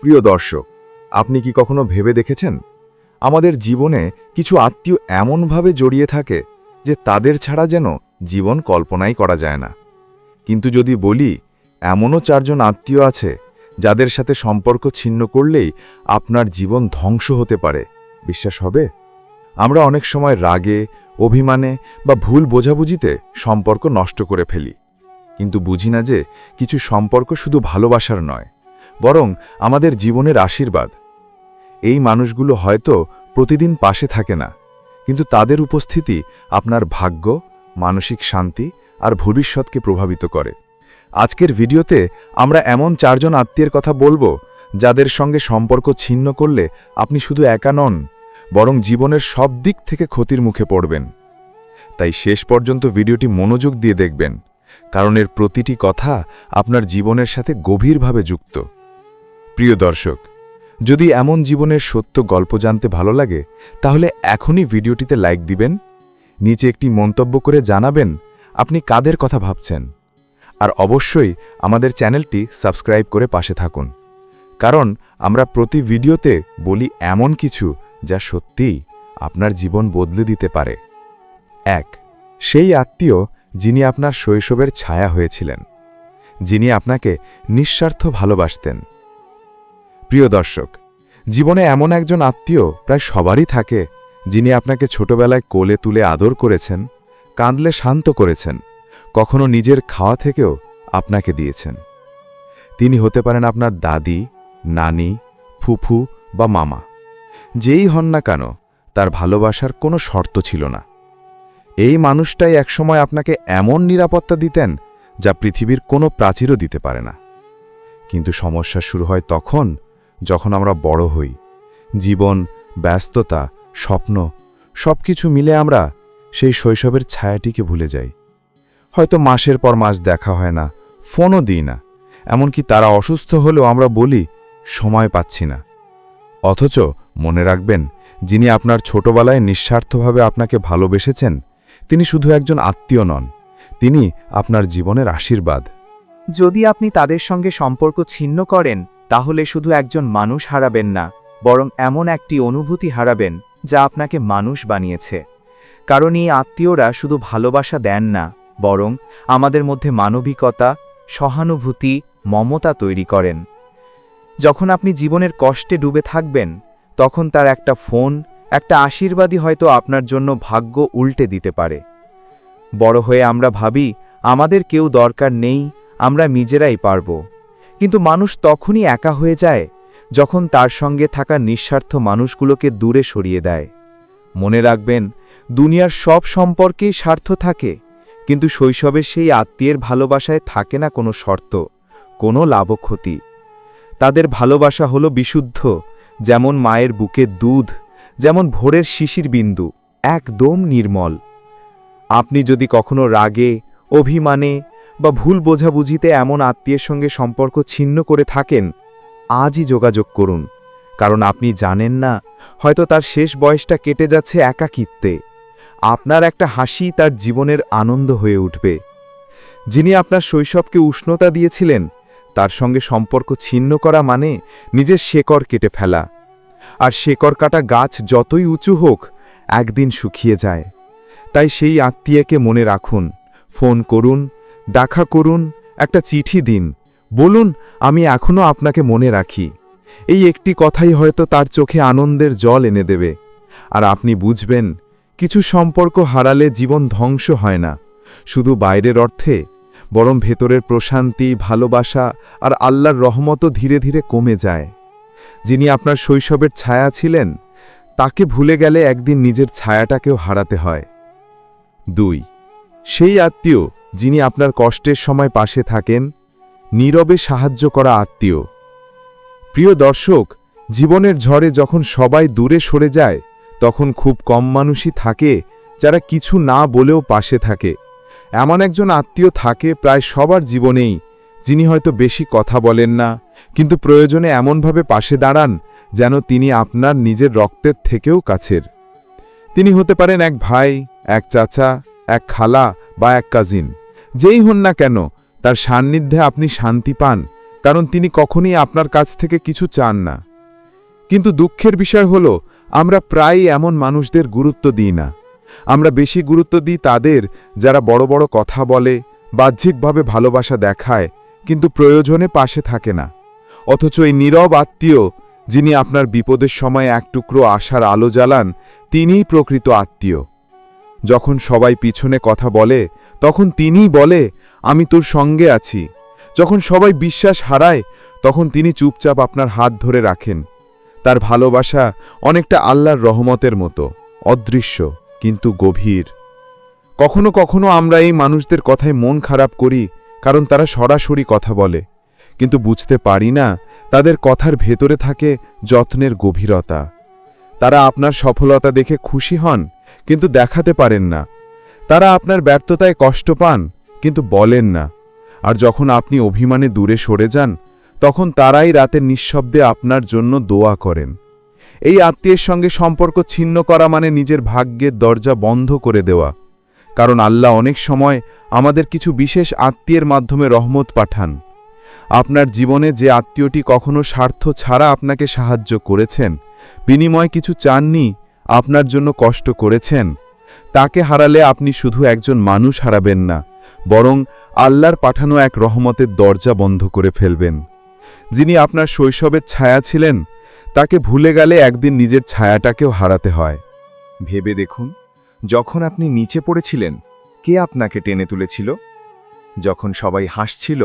প্রিয় দর্শক, আপনি কি কখনো ভেবে দেখেছেন? আমাদের জীবনে কিছু আত্মীয় এমনভাবে জড়িয়ে থাকে যে তাদের ছাড়া যেন জীবন কল্পনাই করা যায় না। কিন্তু যদি বলি, এমনও চারজন আত্মীয় আছে যাদের সাথে সম্পর্ক ছিন্ন করলেই আপনার জীবন ধ্বংস হতে পারে। বিশ্বাস হবে? আমরা অনেক সময় রাগে, অভিমানে বা ভুল বোঝাবুঝিতে সম্পর্ক নষ্ট করে ফেলি। কিন্তু বুঝি না যে কিছু সম্পর্ক শুধু ভালোবাসার নয় বরং আমাদের জীবনের আশীর্বাদ। এই মানুষগুলো হয়তো প্রতিদিন পাশে থাকে না, কিন্তু তাদের উপস্থিতি আপনার ভাগ্য, মানসিক শান্তি আর ভবিষ্যৎকে প্রভাবিত করে। আজকের ভিডিওতে আমরা এমন চারজন আত্মীয়ের কথা বলব যাদের সঙ্গে সম্পর্ক ছিন্ন করলে আপনি শুধু একা নন, বরং জীবনের সব দিক থেকে ক্ষতির মুখে পড়বেন। তাই শেষ পর্যন্ত ভিডিওটি মনোযোগ দিয়ে দেখবেন, কারণ এর প্রতিটি কথা আপনার জীবনের সাথে গভীরভাবে যুক্ত। প্রিয় দর্শক, যদি এমন জীবনের সত্য গল্প জানতে ভালো লাগে, তাহলে এখনই ভিডিওটিতে লাইক দিবেন, নিচে একটি মন্তব্য করে জানাবেন আপনি কাদের কথা ভাবছেন। আর অবশ্যই আমাদের চ্যানেলটি সাবস্ক্রাইব করে পাশে থাকুন, কারণ আমরা প্রতি ভিডিওতে বলি এমন কিছু যা সত্যিই আপনার জীবন বদলে দিতে পারে। এক, সেই আত্মীয় যিনি আপনার শৈশবের ছায়া হয়েছিলেন, যিনি আপনাকে নিঃস্বার্থ ভালোবাসতেন। প্রিয় দর্শক, জীবনে এমন একজন আত্মীয় প্রায় সবারই থাকে যিনি আপনাকে ছোটবেলায় কোলে তুলে আদর করেছেন, কাঁদলে শান্ত করেছেন, কখনো নিজের খাওয়া থেকেও আপনাকে দিয়েছেন। তিনি হতে পারেন আপনার দাদি, নানি, ফুফু বা মামা। যেই হন না কেন, তার ভালোবাসার কোনো শর্ত ছিল না। এই মানুষটাই একসময় আপনাকে এমন নিরাপত্তা দিতেন যা পৃথিবীর কোনো প্রাচীরও দিতে পারে না। কিন্তু সমস্যা শুরু হয় তখন যখন আমরা বড় হই। জীবন, ব্যস্ততা, স্বপ্ন সব কিছু মিলে আমরা সেই শৈশবের ছায়াটিকে ভুলে যাই। হয়তো মাসের পর মাস দেখা হয় না, ফোনও দিই না, এমনকি তারা অসুস্থ হলেও আমরা বলি, সময় পাচ্ছি না। অথচ মনে রাখবেন, যিনি আপনার ছোটবেলায় নিঃস্বার্থভাবে আপনাকে ভালোবেসেছেন, তিনি শুধু একজন আত্মীয় নন, তিনি আপনার জীবনের আশীর্বাদ। যদি আপনি তাদের সঙ্গে সম্পর্ক ছিন্ন করেন তাহলে শুধু একজন মানুষ হারাবেন না, বরং এমন একটি অনুভূতি হারাবেন, যা আপনাকে মানুষ বানিয়েছে। কারণ এই আত্মীয়রা শুধু ভালোবাসা দেন না, বরং আমাদের মধ্যে মানবিকতা, সহানুভূতি, মমতা তৈরি করেন। যখন আপনি জীবনের কষ্টে ডুবে থাকবেন, তখন তার একটা ফোন, একটা আশীর্বাদই হয়তো আপনার জন্য ভাগ্য উল্টে দিতে পারে। বড় হয়ে আমরা ভাবি, আমাদের কেউ দরকার নেই, আমরা নিজেরাই পারব। কিন্তু মানুষ তখনই একা হয়ে যায় যখন তার সঙ্গে থাকা নিঃস্বার্থ মানুষগুলোকে দূরে সরিয়ে দেয়। মনে রাখবেন, দুনিয়ার সব সম্পর্কেই স্বার্থ থাকে, কিন্তু শৈশবের সেই আত্মীয়ের ভালোবাসায় থাকে না কোনো শর্ত, কোনো লাভক্ষতি। তাদের ভালোবাসা হলো বিশুদ্ধ, যেমন মায়ের বুকে দুধ, যেমন ভোরের শিশির বিন্দু, একদম নির্মল। আপনি যদি কখনো রাগে, অভিমানে বা ভুল বোঝাবুঝিতে এমন আত্মীয়ের সঙ্গে সম্পর্ক ছিন্ন করে থাকেন, আজই যোগাযোগ করুন, কারণ আপনি জানেন না, হয়তো তার শেষ বয়সটা কেটে যাচ্ছে একাকিত্বে। আপনার একটা হাসি তার জীবনের আনন্দ হয়ে উঠবে। যিনি আপনার শৈশবকে উষ্ণতা দিয়েছিলেন, তার সঙ্গে সম্পর্ক ছিন্ন করা মানে নিজের শেকড় কেটে ফেলা। আর শেকড় কাটা গাছ যতই উঁচু হোক, একদিন শুকিয়ে যায়। তাই সেই আত্মীয়কে মনে রাখুন, ফোন করুন দেখা করুন, একটা চিঠি দিন। বলুন, আমি এখনও আপনাকে মনে রাখি। এই একটি কথাই হয়তো তার চোখে আনন্দের জল এনে দেবে। আর আপনি বুঝবেন, কিছু সম্পর্ক হারালে জীবন ধ্বংস হয় না। শুধু বাইরের অর্থে, বরং ভেতরের প্রশান্তি, ভালোবাসা আর আল্লাহর রহমতও ধীরে ধীরে কমে যায়। যিনি আপনার শৈশবের ছায়া ছিলেন, তাকে ভুলে গেলে একদিন নিজের ছায়াটাকেও হারাতে হয়। দুই, সেই আত্মীয় যিনি আপনার কষ্টের সময় পাশে থাকেন, নীরবে সাহায্য করা আত্মীয়। প্রিয় দর্শক, জীবনের ঝড়ে যখন সবাই দূরে সরে যায়, তখন খুব কম মানুষই থাকে যারা কিছু না বলেও পাশে থাকে। এমন একজন আত্মীয় থাকে প্রায় সবার জীবনেই, যিনি হয়তো বেশি কথা বলেন না, কিন্তু প্রয়োজনে এমনভাবে পাশে দাঁড়ান যেন তিনি আপনার নিজের রক্তের থেকেও কাছের। তিনি হতে পারেন এক ভাই, এক চাচা, এক খালা বা এক কাজিন যেই হন না কেন, তার সান্নিধ্যে আপনি শান্তি পান, কারণ তিনি কখনই আপনার কাছ থেকে কিছু চান না। কিন্তু দুঃখের বিষয় হল, আমরা প্রায়ই এমন মানুষদের গুরুত্ব দিই না। আমরা বেশি গুরুত্ব দিই তাদের যারা বড় বড় কথা বলে, বাহ্যিকভাবে ভালোবাসা দেখায়, কিন্তু প্রয়োজনে পাশে থাকে না। অথচ এই নীরব আত্মীয়, যিনি আপনার বিপদের সময় এক টুকরো আশার আলো জ্বালান, তিনিই প্রকৃত আত্মীয়। যখন সবাই পিছনে কথা বলে, তখন তিনিই বলে, আমি তোর সঙ্গে আছি। যখন সবাই বিশ্বাস হারায়, তখন তিনি চুপচাপ আপনার হাত ধরে রাখেন। তার ভালোবাসা অনেকটা আল্লাহর রহমতের মতো, অদৃশ্য, কিন্তু গভীর। কখনো কখনো আমরা এই মানুষদের কথায় মন খারাপ করি, কারণ তারা সরাসরি কথা বলে। কিন্তু বুঝতে পারি না, তাদের কথার ভেতরে থাকে যত্নের গভীরতা। তারা আপনার সফলতা দেখে খুশি হন কিন্তু দেখাতে পারেন না। তারা আপনার ব্যর্থতায় কষ্ট পান, কিন্তু বলেন না। আর যখন আপনি অভিমানে দূরে সরে যান, তখন তারাই রাতে নিঃশব্দে আপনার জন্য দোয়া করেন। এই আত্মীয়ের সঙ্গে সম্পর্ক ছিন্ন করা মানে নিজের ভাগ্যের দরজা বন্ধ করে দেওয়া। কারণ আল্লাহ অনেক সময় আমাদের কিছু বিশেষ আত্মীয়ের মাধ্যমে রহমত পাঠান। আপনার জীবনে যে আত্মীয়টি কখনো স্বার্থ ছাড়া আপনাকে সাহায্য করেছেন, বিনিময় কিছু চাননি আপনার জন্য কষ্ট করেছেন? তাকে হারালে আপনি শুধু একজন মানুষ হারাবেন না, বরং আল্লাহর পাঠানো এক রহমতের দরজা বন্ধ করে ফেলবেন। যিনি আপনার শৈশবের ছায়া ছিলেন, তাকে ভুলে গেলে একদিন নিজের ছায়াটাকেও হারাতে হয়। ভেবে দেখুন, যখন আপনি নিচে পড়েছিলেন, কে আপনাকে টেনে তুলেছিল? যখন সবাই হাসছিল,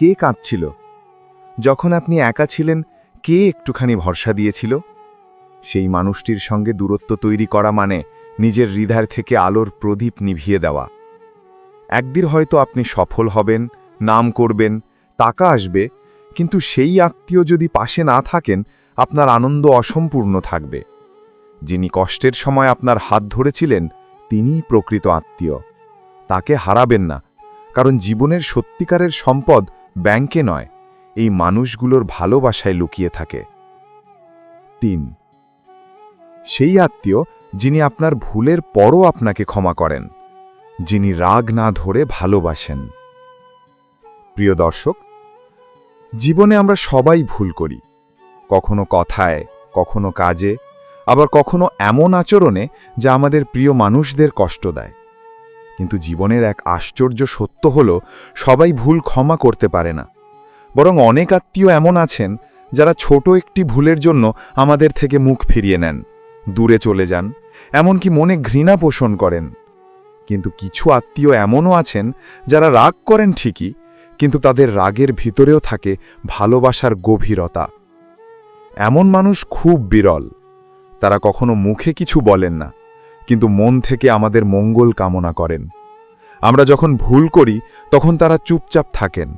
কে কাঁদছিল? যখন আপনি একা ছিলেন, কে একটুখানি ভরসা দিয়েছিল? সেই মানুষটির সঙ্গে দূরত্ব তৈরি করা মানে নিজের হৃদয় থেকে আলোর প্রদীপ নিভিয়ে দেওয়া। একদিন হয়তো আপনি সফল হবেন, নাম করবেন, টাকা আসবে, কিন্তু সেই আত্মীয় যদি পাশে না থাকেন, আপনার আনন্দ অসম্পূর্ণ থাকবে। যিনি কষ্টের সময় আপনার হাত ধরেছিলেন, তিনিই প্রকৃত আত্মীয়। তাকে হারাবেন না, কারণ জীবনের সত্যিকারের সম্পদ ব্যাংকে নয়, এই মানুষগুলোর ভালোবাসায় লুকিয়ে থাকে। তিন সেই আত্মীয় যিনি আপনার ভুলের পরও আপনাকে ক্ষমা করেন, যিনি রাগ না ধরে ভালোবাসেন। প্রিয় দর্শক, জীবনে আমরা সবাই ভুল করি। কখনো কথায়, কখনো কাজে, আবার কখনো এমন আচরণে যা আমাদের প্রিয় মানুষদের কষ্ট দেয়। কিন্তু জীবনের এক আশ্চর্য সত্য হল, সবাই ভুল ক্ষমা করতে পারে না। বরং অনেক আত্মীয় এমন আছেন, যারা ছোট একটি ভুলের জন্য আমাদের থেকে মুখ ফিরিয়ে নেন। দূরে চলে যান, এমনকি মনে ঘৃণা পোষণ করেন। কিন্তু কিছু আত্মীয় এমনও আছেন যারা রাগ করেন ঠিকই, কিন্তু তাদের রাগের ভিতরেও থাকে ভালোবাসার গভীরতা। এমন মানুষ খুব বিরল। তারা কখনো মুখে কিছু বলেন না, কিন্তু মন থেকে আমাদের মঙ্গল কামনা করেন। আমরা যখন ভুল করি, তখন তারা চুপচাপ থাকেন।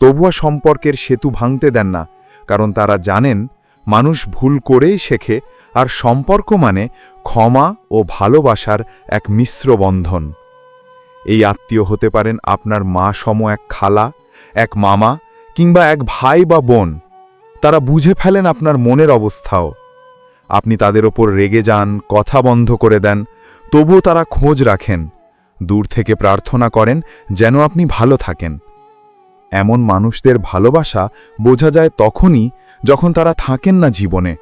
তবুয়া সম্পর্কের সেতু ভাঙতে দেন না, কারণ তারা জানেন, মানুষ ভুল করেই শেখে আর সম্পর্ক মানে ক্ষমা ও ভালোবাসার এক মিশ্র বন্ধন। এই আত্মীয় হতে পারেন আপনার মা সম এক খালা, এক মামা কিংবা এক ভাই বা বোন। তারা বুঝে ফেলেন আপনার মনের অবস্থাও। আপনি তাদের ওপর রেগে যান, কথা বন্ধ করে দেন, তবুও তারা খোঁজ রাখেন, দূর থেকে প্রার্থনা করেন যেন আপনি ভালো থাকেন। এমন মানুষদের ভালোবাসা বোঝা যায় তখনই যখন তারা থাকেন না জীবনে।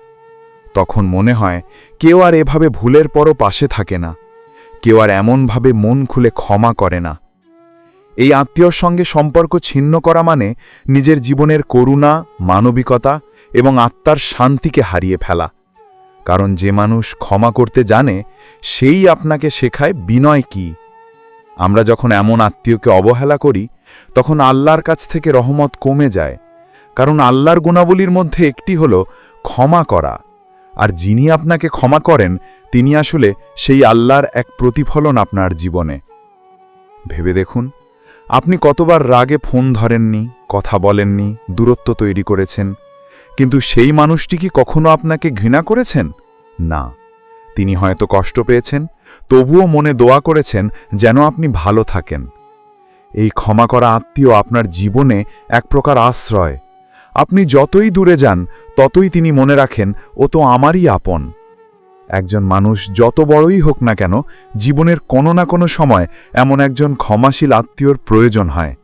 তখন মনে হয় কেউ আর এভাবে ভুলের পরও পাশে থাকে না। কেউ আর এমনভাবে মন খুলে ক্ষমা করে না। এই আত্মীয়র সঙ্গে সম্পর্ক ছিন্ন করা মানে নিজের জীবনের করুণা, মানবিকতা এবং আত্মার শান্তিকে হারিয়ে ফেলা। কারণ যে মানুষ ক্ষমা করতে জানে, সেই আপনাকে শেখায় বিনয় কি। আমরা যখন এমন আত্মীয়কে অবহেলা করি, তখন আল্লাহর কাছ থেকে রহমত কমে যায়। কারণ আল্লাহর গুণাবলীর মধ্যে একটি হল ক্ষমা করা। আর যিনি আপনাকে ক্ষমা করেন, তিনি আসলে সেই আল্লাহর এক প্রতিফলন আপনার জীবনে। ভেবে দেখুন, আপনি কতবার রাগে ফোন ধরেননি, কথা বলেননি, দূরত্ব তৈরি করেছেন, কিন্তু সেই মানুষটি কি কখনো আপনাকে ঘৃণা করেছেন? না। তিনি হয়তো কষ্ট পেয়েছেন, তবুও মনে দোয়া করেছেন যেন আপনি ভালো থাকেন। এই ক্ষমা করা আত্মীয় আপনার জীবনে এক প্রকার আশ্রয়। আপনি যতই দূরে যান, ততই তিনি মনে রাখেন, ও তো আমারই আপন। একজন মানুষ যত বড়ই হোক না কেন, জীবনের কোনো না কোনো সময় এমন একজন ক্ষমাশীল আত্মীয়র প্রয়োজন হয়।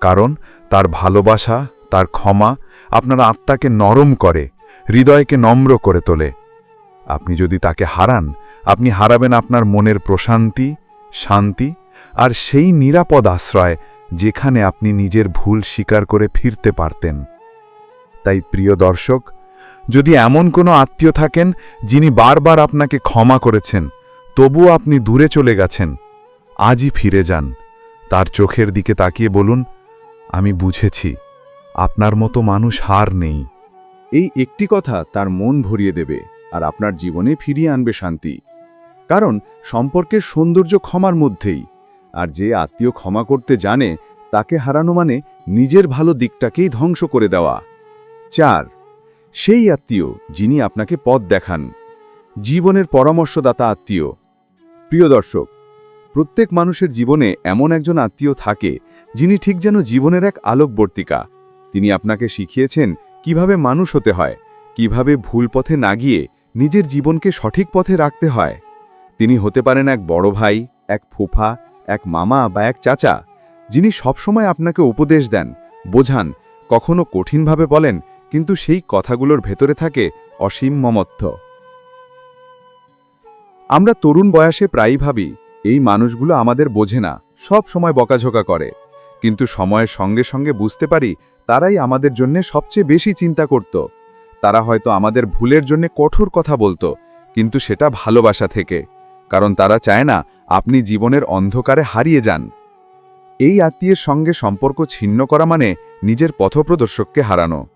কারণ তার ভালোবাসা, তার ক্ষমা আপনার আত্মাকে নরম করে, হৃদয়কে নম্র করে তোলে। আপনি যদি তাকে হারান, আপনি হারাবেন আপনার মনের প্রশান্তি, শান্তি আর সেই নিরাপদ আশ্রয় যেখানে আপনি নিজের ভুল স্বীকার করে ফিরতে পারতেন। তাই প্রিয় দর্শক, যদি এমন কোনো আত্মীয় থাকেন যিনি বারবার আপনাকে ক্ষমা করেছেন, তবুও আপনি দূরে চলে গেছেন, আজই ফিরে যান। তার চোখের দিকে তাকিয়ে বলুন, আমি বুঝেছি, আপনার মতো মানুষ হার নেই। এই একটি কথা তার মন ভরিয়ে দেবে আর আপনার জীবনে ফিরিয়ে আনবে শান্তি। কারণ সম্পর্কের সৌন্দর্য ক্ষমার মধ্যেই, আর যে আত্মীয় ক্ষমা করতে জানে, তাকে হারানো মানে নিজের ভালো দিকটাকেই ধ্বংস করে দেওয়া। চার, সেই আত্মীয় যিনি আপনাকে পথ দেখান, জীবনের পরামর্শদাতা আত্মীয়। প্রিয় দর্শক, প্রত্যেক মানুষের জীবনে এমন একজন আত্মীয় থাকে যিনি ঠিক যেন জীবনের এক আলোকবর্তিকা। তিনি আপনাকে শিখিয়েছেন কীভাবে মানুষ হতে হয়, কীভাবে ভুল পথে না গিয়ে নিজের জীবনকে সঠিক পথে রাখতে হয়। তিনি হতে পারেন এক বড় ভাই, এক ফুফা, এক মামা বা এক চাচা, যিনি সবসময় আপনাকে উপদেশ দেন, বোঝান, কখনো কঠিনভাবে বলেন কিন্তু সেই কথাগুলোর ভেতরে থাকে অসীম মমত্ব। আমরা তরুণ বয়সে প্রায়ই ভাবি, এই মানুষগুলো আমাদের বোঝে না, সব সময় বকাঝোকা করে। কিন্তু সময়ের সঙ্গে সঙ্গে বুঝতে পারি, তারাই আমাদের জন্য সবচেয়ে বেশি চিন্তা করত। তারা হয়তো আমাদের ভুলের জন্য কঠোর কথা বলতো, কিন্তু সেটা ভালোবাসা থেকে। কারণ তারা চায় না, আপনি জীবনের অন্ধকারে হারিয়ে যান। এই আত্মীয়ের সঙ্গে সম্পর্ক ছিন্ন করা মানে নিজের পথপ্রদর্শককে হারানো।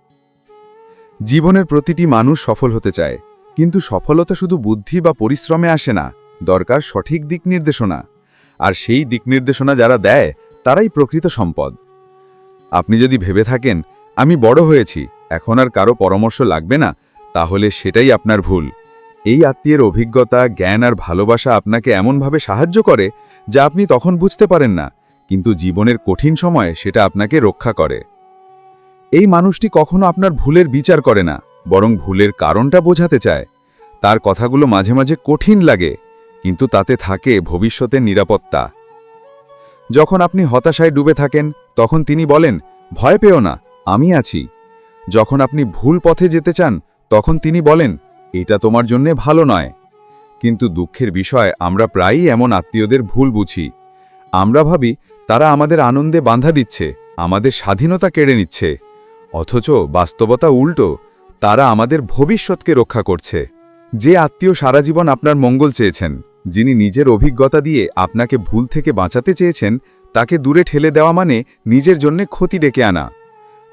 জীবনের প্রতিটি মানুষ সফল হতে চায়, কিন্তু সফলতা শুধু বুদ্ধি বা পরিশ্রমে আসে না, দরকার সঠিক দিক নির্দেশনা। আর সেই দিক নির্দেশনা যারা দেয়, তারাই প্রকৃত সম্পদ। আপনি যদি ভেবে থাকেন, আমি বড় হয়েছি, এখন আর কারও পরামর্শ লাগবে না, তাহলে সেটাই আপনার ভুল। এই আত্মীয়ের অভিজ্ঞতা, জ্ঞান আর ভালোবাসা আপনাকে এমনভাবে সাহায্য করে, যা আপনি তখন বুঝতে পারেন না, কিন্তু জীবনের কঠিন সময়ে সেটা আপনাকে রক্ষা করে। এই মানুষটি কখনো আপনার ভুলের বিচার করে না, বরং ভুলের কারণটা বোঝাতে চায়। তার কথাগুলো মাঝে মাঝে কঠিন লাগে, কিন্তু তাতে থাকে ভবিষ্যতের নিরাপত্তা। যখন আপনি হতাশায় ডুবে থাকেন, তখন তিনি বলেন, ভয় পেও না, আমি আছি। যখন আপনি ভুল পথে যেতে চান, তখন তিনি বলেন, এটা তোমার জন্যে ভালো নয়। কিন্তু দুঃখের বিষয়, আমরা প্রায়ই এমন আত্মীয়দের ভুল বুঝি। আমরা ভাবি, তারা আমাদের আনন্দে বাধা দিচ্ছে, আমাদের স্বাধীনতা কেড়ে নিচ্ছে। অথচ বাস্তবতা উল্টো, তারা আমাদের ভবিষ্যৎকে রক্ষা করছে। যে আত্মীয় সারা জীবন আপনার মঙ্গল চেয়েছেন, যিনি নিজের অভিজ্ঞতা দিয়ে আপনাকে ভুল থেকে বাঁচাতে চেয়েছেন, তাকে দূরে ঠেলে দেওয়া মানে নিজের জন্যে ক্ষতি ডেকে আনা।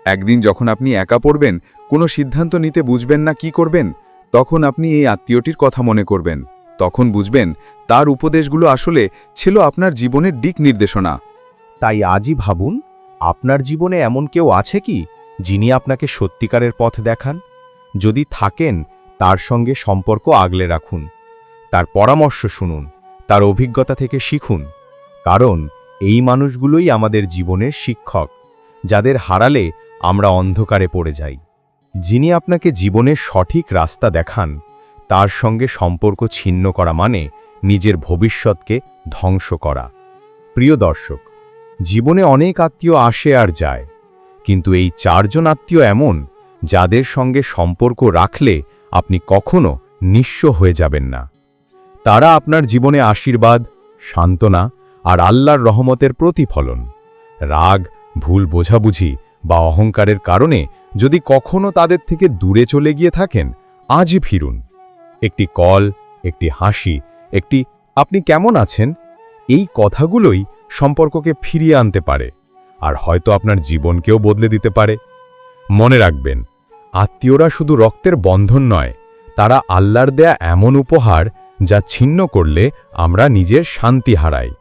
একদিন যখন আপনি একা পড়বেন, কোনো সিদ্ধান্ত নিতে বুঝবেন না কি করবেন, তখন আপনি এই আত্মীয়টির কথা মনে করবেন। তখন বুঝবেন, তার উপদেশগুলো আসলে ছিল আপনার জীবনের দিক নির্দেশনা। তাই আজই ভাবুন, আপনার জীবনে এমন কেউ আছে কি? যিনি আপনাকে সত্যিকারের পথ দেখান, যদি থাকেন, তার সঙ্গে সম্পর্ক আগলে রাখুন। তার পরামর্শ শুনুন, তার অভিজ্ঞতা থেকে শিখুন, কারণ এই মানুষগুলোই আমাদের জীবনের শিক্ষক, যাদের হারালে আমরা অন্ধকারে পড়ে যাই। যিনি আপনাকে জীবনের সঠিক রাস্তা দেখান, তার সঙ্গে সম্পর্ক ছিন্ন করা মানে নিজের ভবিষ্যৎকে ধ্বংস করা। প্রিয় দর্শক, জীবনে অনেক আত্মীয় আসে আর যায় কিন্তু এই চারজন আত্মীয় এমন যাদের সঙ্গে সম্পর্ক রাখলে আপনি কখনো নিঃস্ব হয়ে যাবেন না। তারা আপনার জীবনে আশীর্বাদ, সান্ত্বনা আর আল্লাহর রহমতের প্রতিফলন। রাগ, ভুল বোঝাবুঝি বা অহংকারের কারণে যদি কখনো তাদের থেকে দূরে চলে গিয়ে থাকেন, আজই ফিরুন। একটি কল, একটি হাসি, একটি আপনি কেমন আছেন? এই কথাগুলোই সম্পর্ককে ফিরিয়ে আনতে পারে। আর হয়তো আপনার জীবনকেও বদলে দিতে পারে। মনে রাখবেন, আত্মীয়রা শুধু রক্তের বন্ধন নয়, তারা আল্লাহর দেয়া এমন উপহার যা ছিন্ন করলে আমরা নিজের শান্তি হারাই।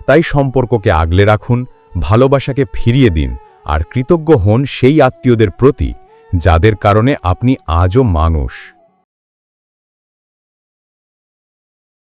তাই সম্পর্ককে আগলে রাখুন, ভালোবাসাকে ফিরিয়ে দিন, আর কৃতজ্ঞ হন সেই আত্মীয়দের প্রতি, যাদের কারণে আপনি আজও মানুষ।